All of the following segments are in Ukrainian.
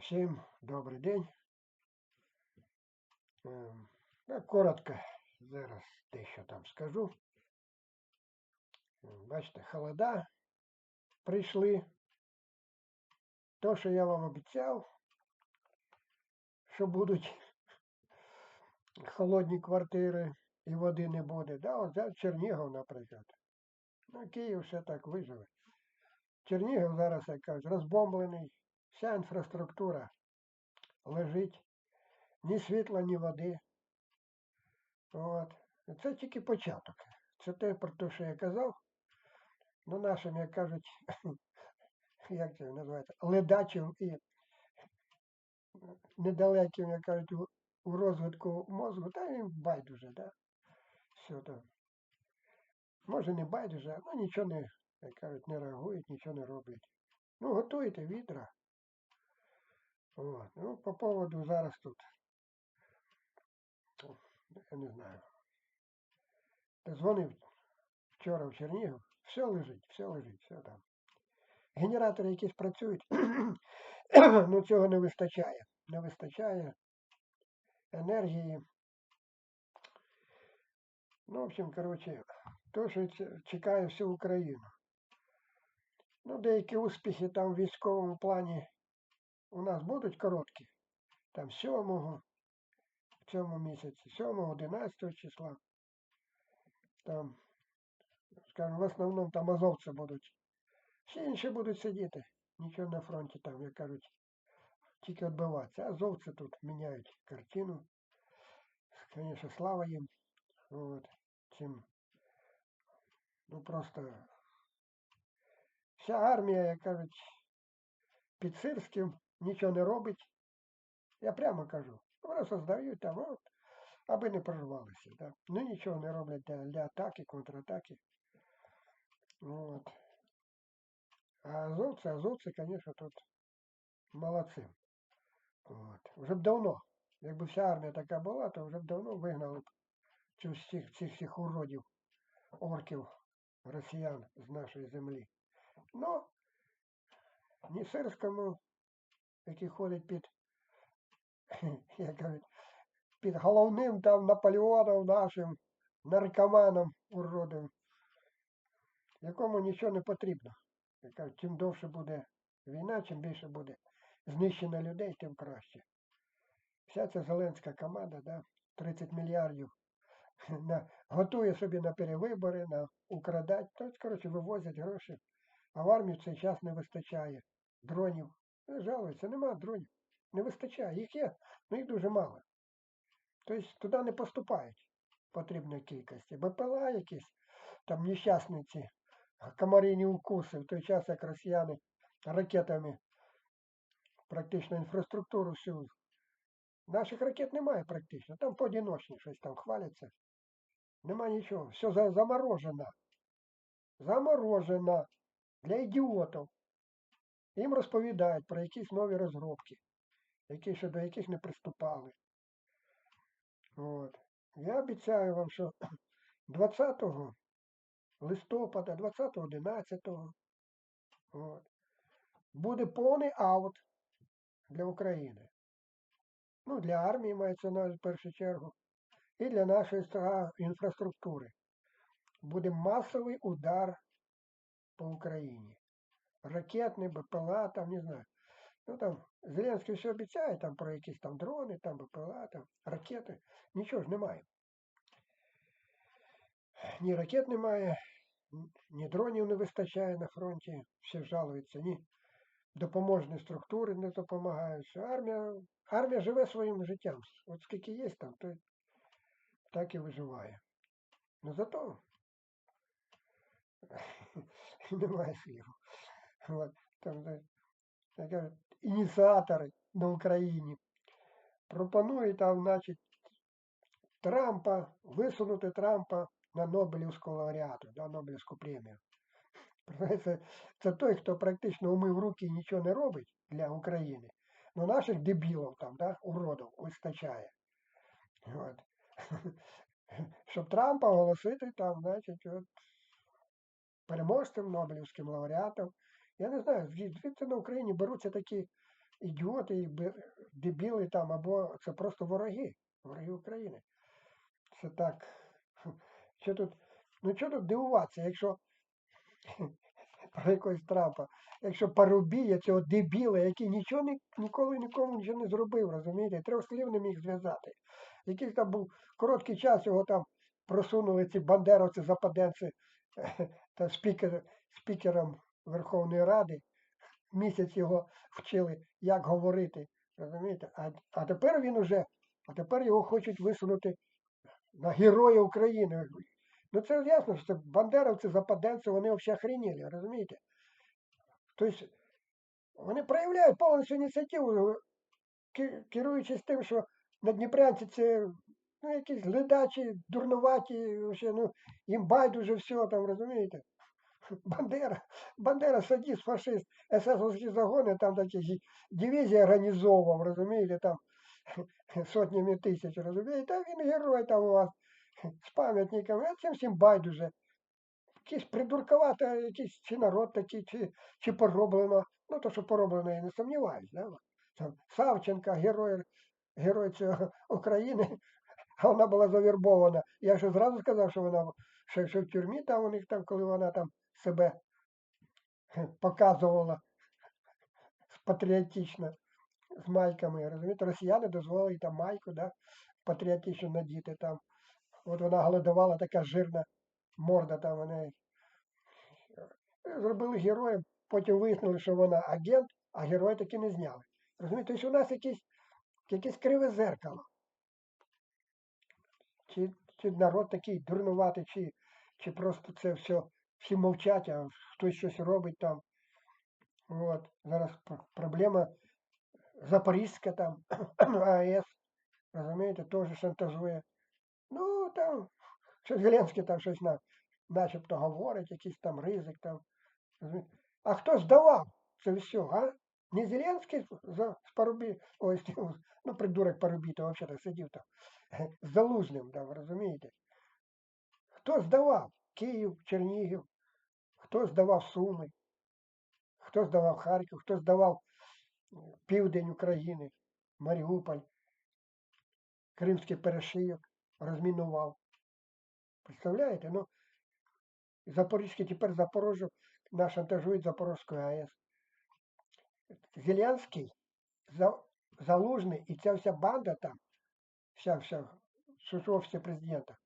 Всім добрий день. Ем, Я коротко зараз дещо там скажу. Ем, Бачите, холода прийшли. То, що я вам обіцяв, що будуть холодні квартири і води не буде. Да, от взяв Чернігов, наприклад. Ну, Київ все так виживе. Чернігів зараз, як кажуть, розбомблений, вся інфраструктура лежить, ні світла, ні води. От. Це тільки початок. Це те, про те, що я казав. Ну, нашим, як кажуть, як це називається, ледачим і недалеким, як кажуть, у, розвитку мозку, та їм байдуже, да? Все там. Може не байдуже, ну нічого не, як кажуть, не реагують, нічого не роблять. Ну, готуйте відра. От. Ну, по поводу зараз тут. Я не знаю. Дзвонив вчора в Чернігів, все лежить, все лежить, все там. Генератори якісь працюють, ну цього не вистачає. Не вистачає енергії. Ну, в общем, коротше, то, що чекає всю Україну. Ну, деякі успіхи там в військовому плані у нас будуть короткі. Там 7 в цьому місяці, 7 11 числа. Там, скажімо, в основному там азовці будуть. Всі інші будуть сидіти. Нічого на фронті там, як кажуть, тільки відбиватися. Азовці тут міняють картину. Звісно, слава їм. От, цим. Ну просто вся армія, як кажуть, під Сирським нічого не робить. Я прямо кажу. Просто здають там, от, аби не прорвалися. Да? Ну нічого не роблять для, для атаки, контратаки. От. А азовці, азовці, звісно, тут молодці. От. Вже б давно. Якби вся армія така була, то вже б давно вигнали б всіх цих всіх уродів, орків, росіян з нашої землі. Ну, ні сирському, який ходить під, як кажуть, під головним там Наполеоном нашим наркоманом уродом, якому нічого не потрібно. Чим довше буде війна, чим більше буде знищено людей, тим краще. Вся ця Зеленська команда, да, 30 мільярдів на, готує собі на перевибори, на украдать. Тобто, коротше, вивозять гроші. А в армії в цей час не вистачає дронів. Жалуються, нема дронів. Не вистачає. Їх є, але їх дуже мало. Тобто туди не поступають потрібної кількості. БПЛА якісь, там нещасні ці комаріні укуси, в той час, як росіяни ракетами практично інфраструктуру всю. Наших ракет немає практично. Там поодиночні щось там хваляться. Нема нічого. Все заморожено. Заморожено. Для ідіотів. Їм розповідають про якісь нові розробки, які ще до яких не приступали. От. Я обіцяю вам, що 20 листопада, 20-11 от, буде повний аут для України. Ну, для армії мається на в першу чергу. І для нашої інфраструктури. Буде масовий удар по Україні. Ракетний, БПЛА, там, не знаю. Ну там Зеленський все обіцяє там про якісь там дрони, там БПЛА, там ракети. Нічого ж немає. Ні ракет немає, н- ні дронів не вистачає на фронті, всі жалуються, ні допоможні структури не допомагають. Що Армія, армія живе своїм життям. От скільки є там, то так і виживає. Ну зато немає слів. От, там, кажуть, ініціатори на Україні пропонують там, значить, Трампа, висунути Трампа на Нобелівську лауреату, на Нобелівську премію. Це, це той, хто практично умив руки і нічого не робить для України. Ну наших дебілів там, да, уродів вистачає. От. Щоб Трампа оголосити там, значить, от, переможцем Нобелівським лауреатом. Я не знаю, звід- звідси на Україні беруться такі ідіоти, дебіли там, або це просто вороги, вороги України. Це так. Що тут, ну що тут дивуватися, якщо про якогось Трампа, якщо парубія цього дебіла, який нічого ні, ніколи нікому нічого не зробив, розумієте, трьох слів не міг зв'язати. Якийсь там був короткий час, його там просунули ці бандеровці, западенці та спікер, спікером Верховної Ради. Місяць його вчили, як говорити. Розумієте? А, а тепер він уже, а тепер його хочуть висунути на Героя України. Ну це ясно, що це бандеровці, западенці, вони взагалі охренели, розумієте? Тобто вони проявляють повністю ініціативу, керуючись тим, що на Дніпрянці це ну, якісь глядачі, дурнуваті, ну, їм байдуже все там, розумієте? Бандера, Бандера садіст, фашист, есесовські загони, там такі дивізії організовував, розумієте, там сотнями тисяч, розумієте, а він герой там у вас з пам'ятниками, а цим всім байдуже. Якийсь придурковато, якийсь чи народ такий, чи, чи пороблено. Ну, то, що пороблено, я не сумніваюсь. Да? Там Савченка, герой, герой цього України, а вона була завербована. Я ж зразу сказав, що вона що, що в тюрмі там у них там, коли вона там себе показувала патріотично з майками, розумієте, росіяни дозволили там майку, да, патріотично надіти там. От вона голодувала, така жирна морда там вони зробили героєм, потім вияснили, що вона агент, а героя таки не зняли. Розумієте, тобто у нас якесь, якесь криве зеркало. Чи, чи народ такий дурнуватий, чи, чи просто це все, всі мовчать, а хтось щось робить там. От. Зараз проблема Запорізька там, АЕС, розумієте, теж шантажує. Ну, там, що Зеленський там щось на, начебто говорить, якийсь там ризик там. А хто здавав це все, а? Не Зеленський за з Парубі, ой, ну, придурок Парубій, то взагалі сидів там, з Залужним, там, розумієте? Хто здавав? Київ, Чернігів, хто здавав Суми, хто здавав Харків, хто здавав е, південь України, Маріуполь, Кримський перешийок, розмінував. Представляєте? Ну, Запорізький тепер Запорожжя нас шантажують Запорозькою АЕС. Зеленський, Залужний і ця вся банда там, вся вся офісі президента,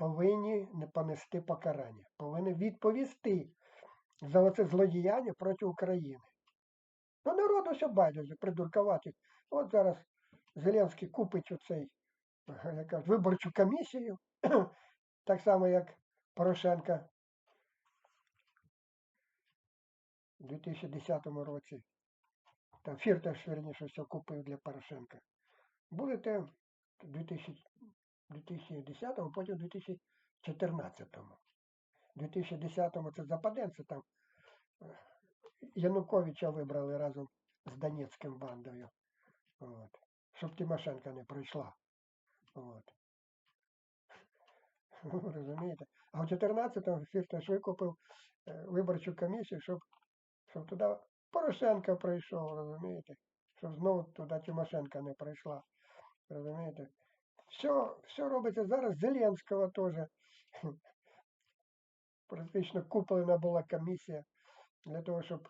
повинні не понести покарання, повинні відповісти за оце злодіяння проти України. Ну, народу все байдуже, придуркувати. От зараз Зеленський купить оцей як виборчу комісію, так само, як Порошенка у 2010 році. Там Фірташ, верніше, все купив для Порошенка. Будете в 2000 2010, потім в 2014. У 2010 це западенці там е, Януковича вибрали разом з Донецьким бандою. От. Щоб Тимошенко не пройшла. От. Розумієте? А в 14-му Фірташ викупив е, виборчу комісію, щоб, щоб туди Порошенко прийшов, розумієте? Щоб знову туди Тимошенко не прийшла. Розумієте? Все, все робиться зараз Зеленського теж. Практично куплена була комісія для того, щоб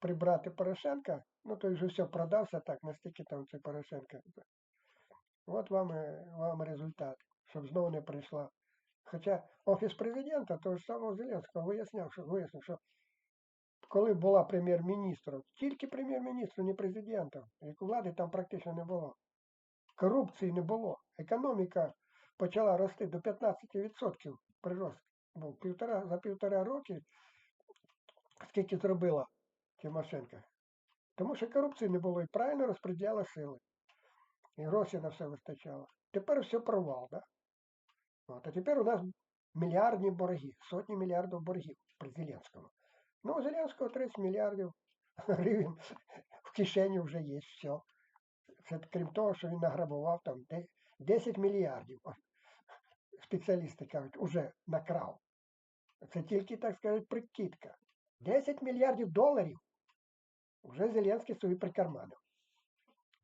прибрати Порошенка. Ну, той же все продався так, настільки там цей Порошенко. От вам, і- вам результат, щоб знову не прийшла. Хоча Офіс президента того ж самого Зеленського виясняв, що вияснив, що коли була прем'єр-міністром, тільки прем'єр-міністром, не президентом, як у влади там практично не було. Корупції не було. Економіка почала рости до 15% прирост. Був півтора, за півтора роки, скільки зробила Тимошенко. Тому що корупції не було і правильно розподіляла сили. І грошей на все вистачало. Тепер все провал, да? От, а тепер у нас мільярдні борги, сотні мільярдів боргів при Зеленському. Ну, у Зеленського 30 мільярдів гривень в кишені вже є все. Це крім того, що він награбував там 10 мільярдів. Спеціалісти кажуть, уже накрав. Це тільки, так сказати, прикидка. 10 мільярдів доларів Вже Зеленський собі прикарманив.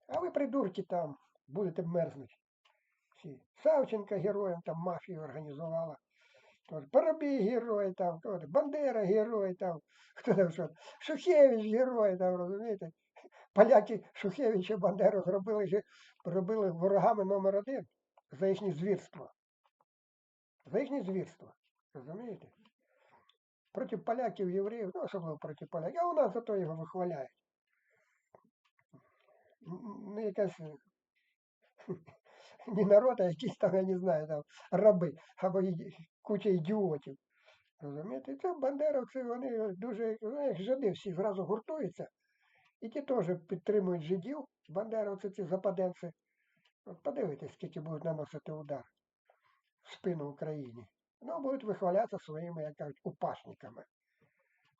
А ви, придурки, там будете мерзнути. Всі. Савченка героєм там мафію організувала. Тож Парубій герой там, Бандера герой там, хто там що, Шухевич герой там, розумієте? Поляки Шухевича Бандеру зробили, ге- робили ворогами номер один за їхні звірства. За їхні звірства. Розумієте? Проти поляків, євреїв, ну особливо проти поляків, а у нас зато його вихваляють. Ну, якась не народ, а якісь там, я не знаю, там раби або куча ідіотів. Розумієте? Це бандеровці, вони дуже, ну, як жиди всі зразу гуртуються. І ті теж підтримують жидів, бандеровці, ці западенці. От подивитесь, скільки будуть наносити удар в спину Україні. Ну, будуть вихвалятися своїми, як кажуть, упашниками,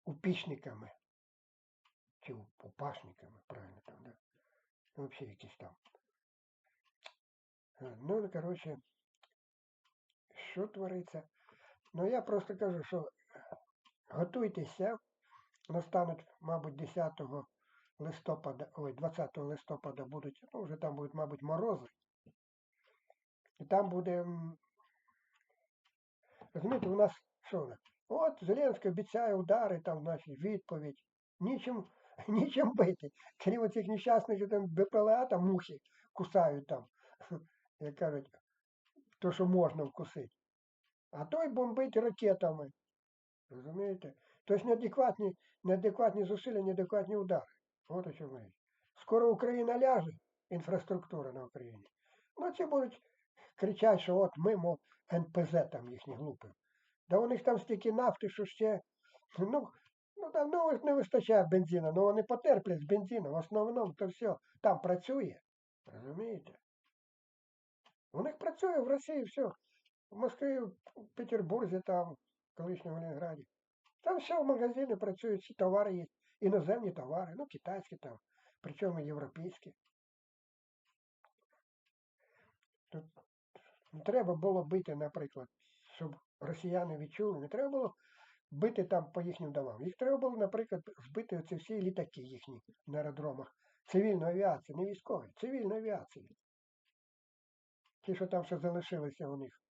упічниками. Чи упашниками, правильно там, да? Ну, Взагалі якісь там. Е, Ну, коротше, що твориться? Ну, я просто кажу, що готуйтеся, настануть, мабуть, 10 листопада, ой, 20 листопада будуть, ну, вже там будуть, мабуть, морози. І там буде, розумієте, у нас що? у? От Зеленський обіцяє удари, там, значить, відповідь. Нічим, нічим бити. Крім оцих нещасних там БПЛА, там мухи кусають там, як кажуть, то, що можна вкусити. А той бомбить ракетами. Розумієте? Тобто неадекватні, неадекватні зусилля, неадекватні удари. От о чому річ. Скоро Україна ляже, інфраструктура на Україні. Ну, ці будуть кричати, що от ми, мов, НПЗ там їхні глупі. Да у них там стільки нафти, що ще, ну, ну там ну, не вистачає бензину, ну вони потерплять з бензином. В основному то все там працює. Розумієте? У них працює в Росії все. В Москві, в Петербурзі, там, в колишньому Ленінграді. Там все в магазини працюють, всі товари є, іноземні товари, ну китайські там, причому європейські. Тут не треба було бити, наприклад, щоб росіяни відчули, не треба було бити там по їхнім домам. Їх треба було, наприклад, збити оці всі літаки їхні на аеродромах. Цивільної авіації, не військової, цивільної авіації. Ті, що там ще залишилися у них.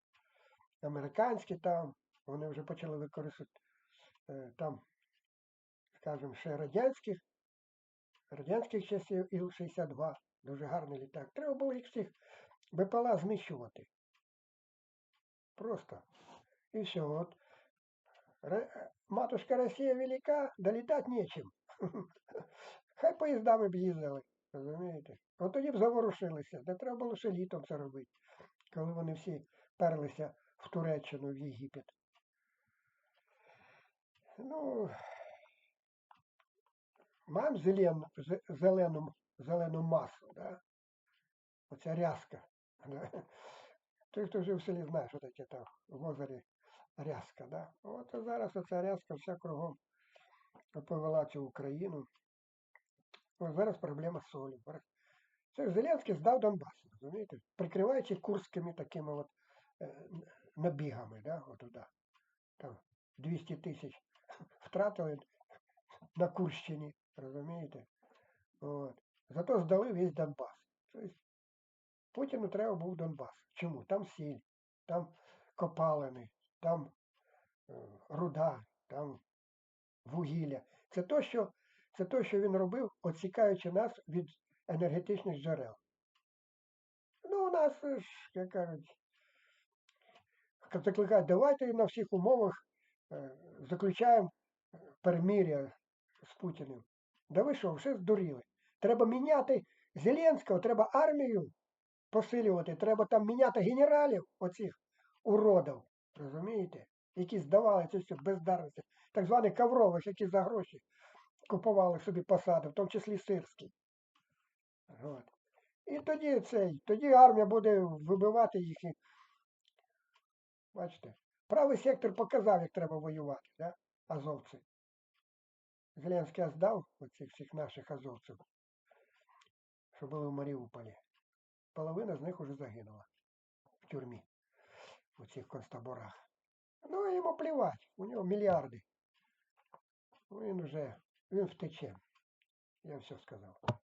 Американські там, вони вже почали використовувати там, скажімо, ще радянських, радянських часів Іл-62, дуже гарний літак. Треба було їх всіх БПЛА знищувати. Просто. И все. Э, Матушка Росія велика, долітати нечим. Хай поїздами б їздили, розумієте? От тоді б заворушилися. Не треба було ще літом це робити, коли вони всі перлися в Туреччину, в Єгипет. Ну, маємо зелену, зе- зелену, зелену масу, да? Оця рязка. Той, хто жив в селі, знає, що таке там в озері рязка, да? От зараз оця рязка вся кругом повела цю Україну. Ось зараз проблема солі. Це Зеленський здав Донбас, розумієте? Прикриваючи курськими такими от е, набігами, да? от туди. Там 200 тисяч втратили на Курщині, розумієте? От. Зато здали весь Донбас. Тобто Путіну треба був Донбас. Чому? Там сіль, там копалини, там е, руда, там вугілля. Це то, що, це то, що він робив, відсікаючи нас від енергетичних джерел. Ну, у нас, е, як кажуть, закликають, давайте на всіх умовах заключаємо е, перемир'я з Путіним. Да ви що, все здуріли? Треба міняти Зеленського, треба армію посилювати, треба там міняти генералів, оцих уродів, розумієте? Які здавали це все бездарності, так званих коврових, які за гроші купували собі посади, в тому числі сирські. От. І тоді цей, тоді армія буде вибивати їх. Бачите, правий сектор показав, як треба воювати, да? азовці. Зеленський здав оцих всіх наших азовців, що були в Маріуполі. Половина з них уже загинула в тюрмі, у цих концтаборах. Ну, йому плівать, у нього мільярди. Він вже, він втече. Я все сказав.